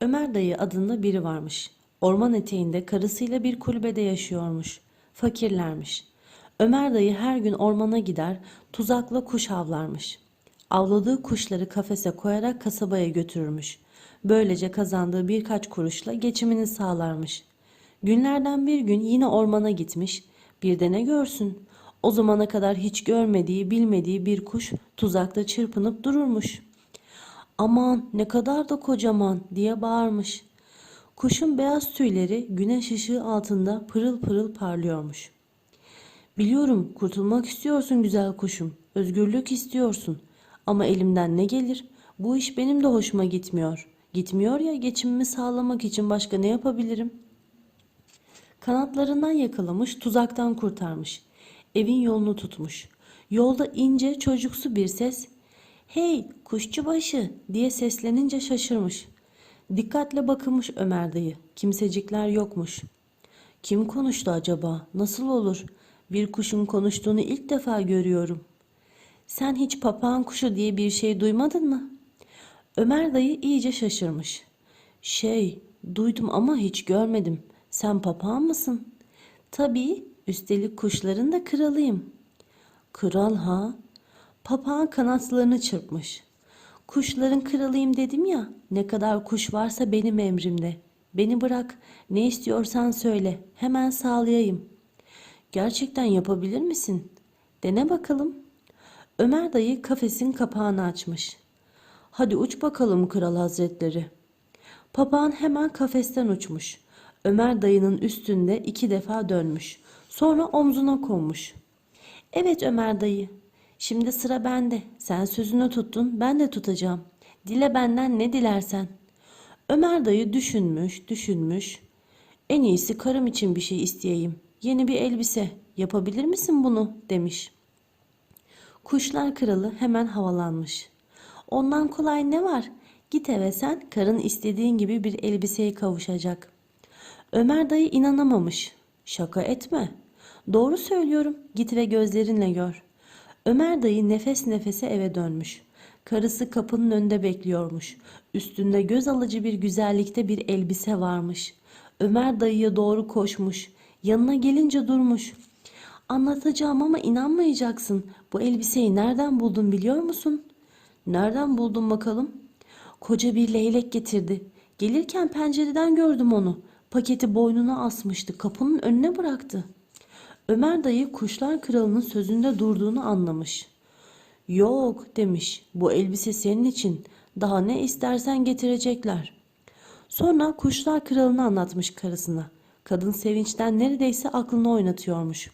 Ömer dayı adında biri varmış. Orman eteğinde karısıyla bir kulübede yaşıyormuş. Fakirlermiş. Ömer dayı her gün ormana gider, tuzakla kuş avlarmış. Avladığı kuşları kafese koyarak kasabaya götürürmüş. Böylece kazandığı birkaç kuruşla geçimini sağlarmış. Günlerden bir gün yine ormana gitmiş. Bir de ne görsün? O zamana kadar hiç görmediği, bilmediği bir kuş tuzakta çırpınıp dururmuş. Aman ne kadar da kocaman diye bağırmış. Kuşun beyaz tüyleri güneş ışığı altında pırıl pırıl parlıyormuş. Biliyorum kurtulmak istiyorsun güzel kuşum. Özgürlük istiyorsun. Ama elimden ne gelir? Bu iş benim de hoşuma gitmiyor. Gitmiyor ya geçimimi sağlamak için başka ne yapabilirim? Kanatlarından yakalamış, tuzaktan kurtarmış. Evin yolunu tutmuş. Yolda ince çocuksu bir ses "Hey kuşçubaşı!" diye seslenince şaşırmış. Dikkatle bakınmış Ömer dayı. Kimsecikler yokmuş. Kim konuştu acaba? Nasıl olur? Bir kuşun konuştuğunu ilk defa görüyorum. Sen hiç papağan kuşu diye bir şey duymadın mı? Ömer dayı iyice şaşırmış. Şey, duydum ama hiç görmedim. Sen papağan mısın? Tabii, üstelik kuşların da kralıyım. Kral ha? Papağan kanatlarını çırpmış. Kuşların kralıyım dedim ya, ne kadar kuş varsa benim emrimde. Beni bırak, ne istiyorsan söyle, hemen sağlayayım. Gerçekten yapabilir misin? Dene bakalım. Ömer dayı kafesin kapağını açmış. Hadi uç bakalım kral hazretleri. Papağan hemen kafesten uçmuş. Ömer dayının üstünde iki defa dönmüş. Sonra omzuna konmuş. Evet Ömer dayı. Şimdi sıra bende. Sen sözünü tuttun, ben de tutacağım. Dile benden ne dilersen. Ömer dayı düşünmüş, düşünmüş. En iyisi karım için bir şey isteyeyim. Yeni bir elbise. Yapabilir misin bunu? demiş. Kuşlar kralı hemen havalanmış. Ondan kolay ne var? Git eve sen karın istediğin gibi bir elbiseye kavuşacak. Ömer dayı inanamamış. Şaka etme. Doğru söylüyorum. Git ve gözlerinle gör. Ömer dayı nefes nefese eve dönmüş. Karısı kapının önünde bekliyormuş. Üstünde göz alıcı bir güzellikte bir elbise varmış. Ömer dayıya doğru koşmuş. Yanına gelince durmuş. Anlatacağım ama inanmayacaksın. Bu elbiseyi nereden buldun biliyor musun? Nereden buldun bakalım? Koca bir leylek getirdi. Gelirken pencereden gördüm onu. Paketi boynuna asmıştı. Kapının önüne bıraktı. Ömer dayı kuşlar kralının sözünde durduğunu anlamış. Yok demiş. Bu elbise senin için. Daha ne istersen getirecekler. Sonra kuşlar kralını anlatmış karısına. Kadın sevinçten neredeyse aklını oynatıyormuş.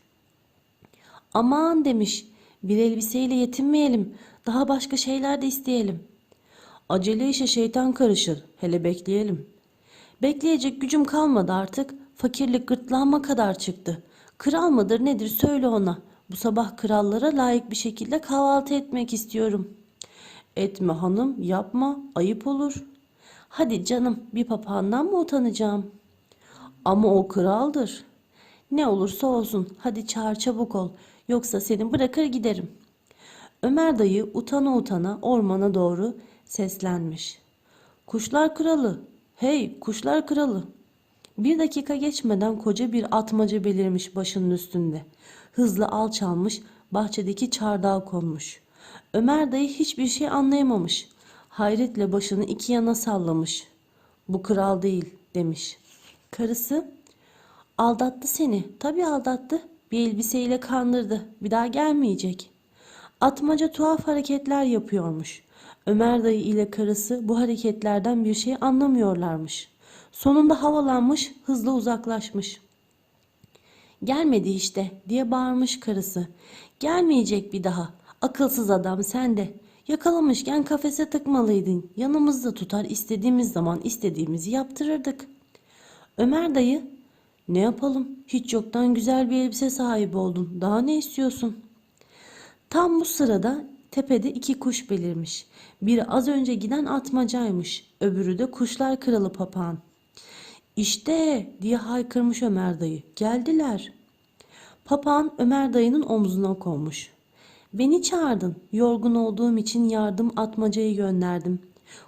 Aman demiş. Bir elbiseyle yetinmeyelim. Daha başka şeyler de isteyelim. Acele işe şeytan karışır. Hele bekleyelim. Bekleyecek gücüm kalmadı artık. Fakirlik gırtlağıma kadar çıktı. Kral mıdır nedir söyle ona. Bu sabah krallara layık bir şekilde kahvaltı etmek istiyorum. Etme hanım yapma ayıp olur. Hadi canım bir papağandan mı utanacağım? Ama o kraldır. Ne olursa olsun hadi çağır çabuk ol. Yoksa seni bırakır giderim. Ömer dayı utana utana ormana doğru seslenmiş. Kuşlar kralı, hey kuşlar kralı. Bir dakika geçmeden koca bir atmaca belirmiş başının üstünde. Hızlı alçalmış, bahçedeki çardağa konmuş. Ömer dayı hiçbir şey anlayamamış. Hayretle başını iki yana sallamış. Bu kral değil demiş. Karısı aldattı seni. Tabii aldattı. Bir elbiseyle kandırdı. Bir daha gelmeyecek. Atmaca tuhaf hareketler yapıyormuş. Ömer dayı ile karısı bu hareketlerden bir şey anlamıyorlarmış. Sonunda havalanmış, hızla uzaklaşmış. Gelmedi işte diye bağırmış karısı. Gelmeyecek bir daha. Akılsız adam sen de. Yakalamışken kafese tıkmalıydın. Yanımızda tutar istediğimiz zaman istediğimizi yaptırırdık. Ömer dayı ne yapalım hiç yoktan güzel bir elbise sahibi oldun. Daha ne istiyorsun? Tam bu sırada tepede iki kuş belirmiş. Biri az önce giden atmacaymış. Öbürü de kuşlar kralı papağan. İşte diye haykırmış Ömer dayı. Geldiler. Papağan Ömer dayının omzuna konmuş. Beni çağırdın. Yorgun olduğum için yardım atmacayı gönderdim.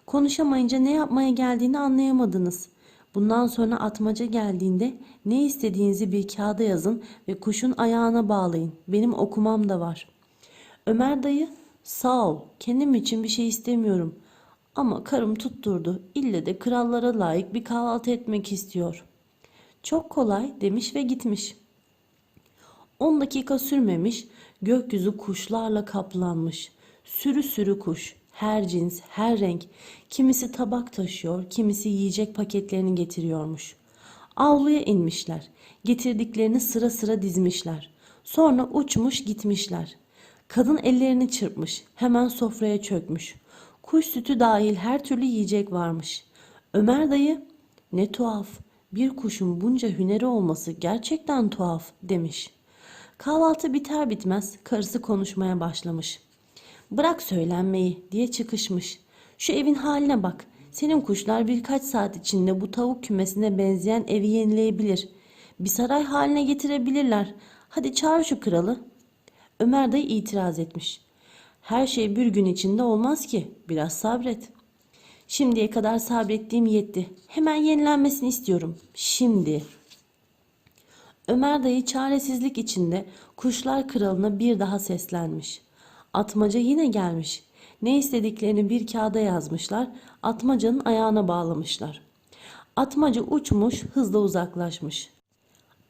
Konuşamayınca ne yapmaya geldiğini anlayamadınız. Bundan sonra atmaca geldiğinde ne istediğinizi bir kağıda yazın ve kuşun ayağına bağlayın. Benim okumam da var. Ömer dayı sağ ol kendim için bir şey istemiyorum. Ama karım tutturdu. İlle de krallara layık bir kahvaltı etmek istiyor. Çok kolay demiş ve gitmiş. 10 dakika sürmemiş, gökyüzü kuşlarla kaplanmış. Sürü sürü kuş, her cins, her renk. Kimisi tabak taşıyor, kimisi yiyecek paketlerini getiriyormuş. Avluya inmişler. Getirdiklerini sıra sıra dizmişler. Sonra uçmuş gitmişler. Kadın ellerini çırpmış, hemen sofraya çökmüş. Kuş sütü dahil her türlü yiyecek varmış. Ömer dayı, ne tuhaf, bir kuşun bunca hüneri olması gerçekten tuhaf demiş. Kahvaltı biter bitmez karısı konuşmaya başlamış. Bırak söylenmeyi diye çıkışmış. Şu evin haline bak. Senin kuşlar birkaç saat içinde bu tavuk kümesine benzeyen evi yenileyebilir. Bir saray haline getirebilirler. Hadi çağır şu kralı. Ömer dayı itiraz etmiş. Her şey bir gün içinde olmaz ki. Biraz sabret. Şimdiye kadar sabrettiğim yetti. Hemen yenilenmesini istiyorum. Şimdi. Ömer dayı çaresizlik içinde kuşlar kralına bir daha seslenmiş. Atmaca yine gelmiş. Ne istediklerini bir kağıda yazmışlar. Atmacanın ayağına bağlamışlar. Atmaca uçmuş, hızla uzaklaşmış.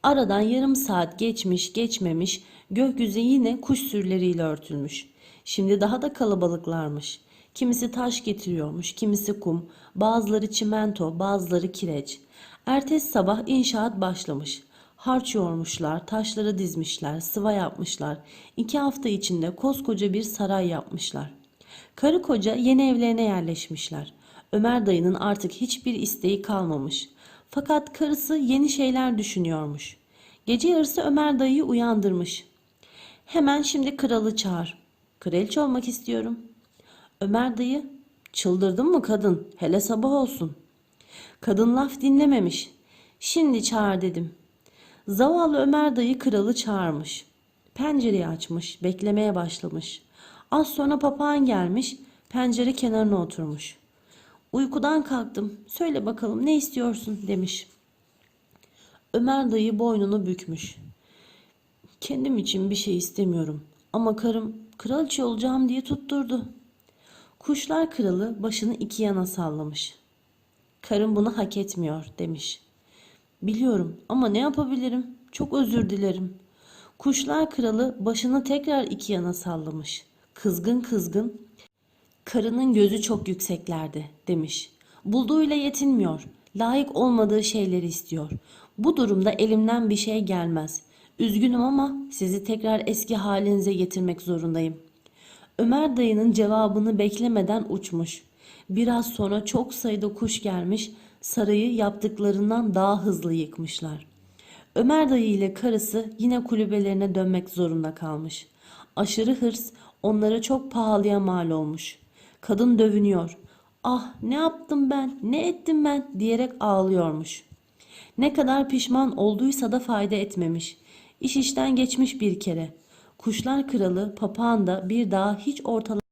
Aradan yarım saat geçmiş geçmemiş gökyüzü yine kuş sürüleriyle örtülmüş. Şimdi daha da kalabalıklarmış. Kimisi taş getiriyormuş, kimisi kum, bazıları çimento, bazıları kireç. Ertesi sabah inşaat başlamış. Harç yoğurmuşlar, taşları dizmişler, sıva yapmışlar. İki hafta içinde koskoca bir saray yapmışlar. Karı koca yeni evlerine yerleşmişler. Ömer dayının artık hiçbir isteği kalmamış. Fakat karısı yeni şeyler düşünüyormuş. Gece yarısı Ömer dayıyı uyandırmış. Hemen şimdi kralı çağır. Kraliçe olmak istiyorum. Ömer dayı, çıldırdın mı kadın? Hele sabah olsun. Kadın laf dinlememiş. Şimdi çağır dedim. Zavallı Ömer dayı kralı çağırmış. Pencereyi açmış, beklemeye başlamış. Az sonra papağan gelmiş, pencere kenarına oturmuş. Uykudan kalktım. Söyle bakalım ne istiyorsun demiş. Ömer dayı boynunu bükmüş. Kendim için bir şey istemiyorum. Ama karım kraliçe olacağım diye tutturdu. Kuşlar kralı başını iki yana sallamış. Karım bunu hak etmiyor demiş. Biliyorum ama ne yapabilirim? Çok özür dilerim. Kuşlar kralı başını tekrar iki yana sallamış. Kızgın kızgın Karının gözü çok yükseklerde demiş. Bulduğuyla yetinmiyor. Layık olmadığı şeyleri istiyor. Bu durumda elimden bir şey gelmez. Üzgünüm ama sizi tekrar eski halinize getirmek zorundayım. Ömer dayının cevabını beklemeden uçmuş. Biraz sonra çok sayıda kuş gelmiş, sarayı yaptıklarından daha hızlı yıkmışlar. Ömer dayı ile karısı yine kulübelerine dönmek zorunda kalmış. Aşırı hırs onlara çok pahalıya mal olmuş. Kadın dövünüyor. Ah ne yaptım ben, ne ettim ben diyerek ağlıyormuş. Ne kadar pişman olduysa da fayda etmemiş. İş işten geçmiş bir kere. Kuşlar kralı papağan da bir daha hiç ortalık